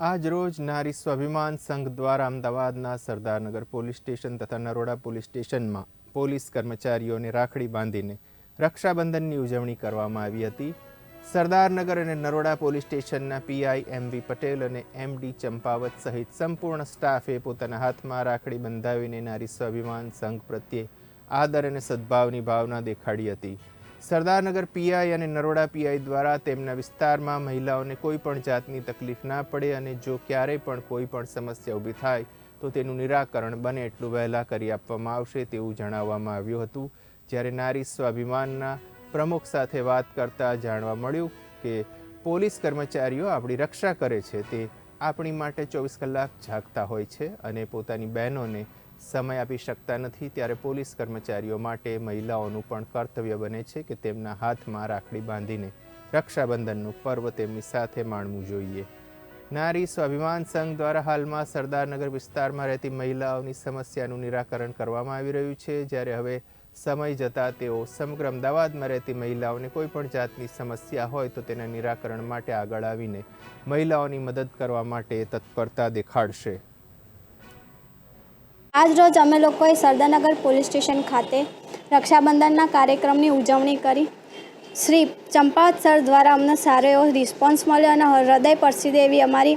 આજરોજ નારી સ્વાભિમાન સંઘ દ્વારા અમદાવાદના સરદારનગર પોલીસ સ્ટેશન તથા નરોડા પોલીસ સ્ટેશનમાં પોલીસ કર્મચારીઓને રાખડી બાંધીને રક્ષાબંધનની ઉજવણી કરવામાં આવી હતી. સરદારનગર અને નરોડા પોલીસ સ્ટેશનના પીઆઈ એમ વી પટેલ અને એમડી ચંપાવત સહિત સંપૂર્ણ સ્ટાફે પોતાના હાથમાં રાખડી બંધાવીને નારી સ્વાભિમાન સંઘ પ્રત્યે આદર અને સદભાવની ભાવના દેખાડી હતી. સરદારનગર પીઆઈ અને નરોડા પીઆઈ દ્વારા તેમના વિસ્તારમાં મહિલાઓને કોઈ પણ જાતની તકલીફ ના પડે અને જો ક્યારેય પણ કોઈ પણ સમસ્યા ઊભી થાય, તો તેનું નિરાકરણ બને એટલું વહેલા કરી આપવામાં આવશે તેવું જણાવવામાં આવ્યું હતું. જ્યારે નારી સ્વાભિમાનના પ્રમુખ સાથે વાત કરતા જાણવા મળ્યું કે પોલીસ કર્મચારીઓ આપણી રક્ષા કરે છે, તે આપણી માટે ચોવીસ કલાક જાગતા હોય છે અને પોતાની બહેનોને સમય આપી શકતા નથી ત્યારે પોલીસ કર્મચારીઓ માટે મહિલાઓનું પણ કર્તવ્ય બને છે કે તેમના હાથમાં રાખડી બાંધીને રક્ષાબંધનનું પર્વ તેમની સાથે માણવું જોઈએ. નારી સ્વાભિમાન સંઘ દ્વારા હાલમાં સરદારનગર વિસ્તારમાં રહેતી મહિલાઓની સમસ્યાનું નિરાકરણ કરવામાં આવી રહ્યું છે. જ્યારે હવે સમય જતાં તેઓ સમગ્ર અમદાવાદમાં રહેતી મહિલાઓને કોઈ પણ જાતની સમસ્યા હોય તો તેના નિરાકરણ માટે આગળ આવીને મહિલાઓની મદદ કરવા માટે તત્પરતા દેખાડશે. આજ રોજ અમે લોકોએ સરદારનગર પોલીસ સ્ટેશન ખાતે રક્ષાબંધનના કાર્યક્રમની ઉજવણી કરી. શ્રી ચંપાવત સર દ્વારા અમને સારો એવો રિસ્પોન્સ મળ્યો અને હૃદય પરસીદે એવી અમારી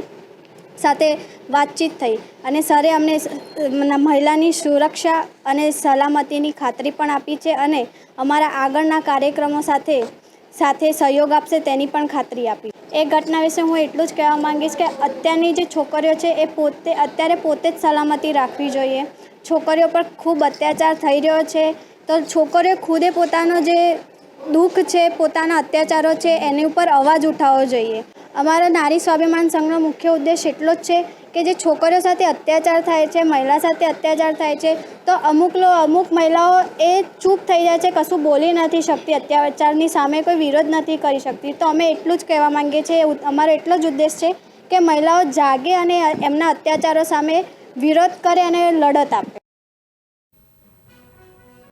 સાથે વાતચીત થઈ. અને સરે અમને મહિલાની સુરક્ષા અને સલામતીની ખાતરી પણ આપી છે અને અમારા આગળના કાર્યક્રમો સાથે સાથે સહયોગ આપશે તેની પણ ખાતરી આપી. એ ઘટના વિશે હું એટલું જ કહેવા માંગીશ કે અત્યારની જે છોકરીઓ છે એ પોતે, અત્યારે પોતે જ સલામતી રાખવી જોઈએ. છોકરીઓ પર ખૂબ અત્યાચાર થઈ રહ્યો છે. તો છોકરીઓ ખુદે પોતાનો જે દુઃખ છે, પોતાના અત્યાચારો છે, એની ઉપર અવાજ ઉઠાવવો જોઈએ. અમારા નારી સ્વાભિમાન સંઘનો મુખ્ય ઉદ્દેશ એટલો જ છે કે જે છોકરીઓ સાથે અત્યાચાર થાય છે, મહિલા સાથે અત્યાચાર થાય છે, તો અમુક લો, અમુક મહિલાઓ એ ચૂપ થઈ જાય છે, કશું બોલી નથી શકતી, અત્યાચારની સામે કોઈ વિરોધ નથી કરી શકતી. તો અમે એટલું જ કહેવા માંગીએ છીએ અમારો એટલો જ ઉદ્દેશ છે કે મહિલાઓ જાગે અને એમના અત્યાચારો સામે વિરોધ કરે અને લડત આપે.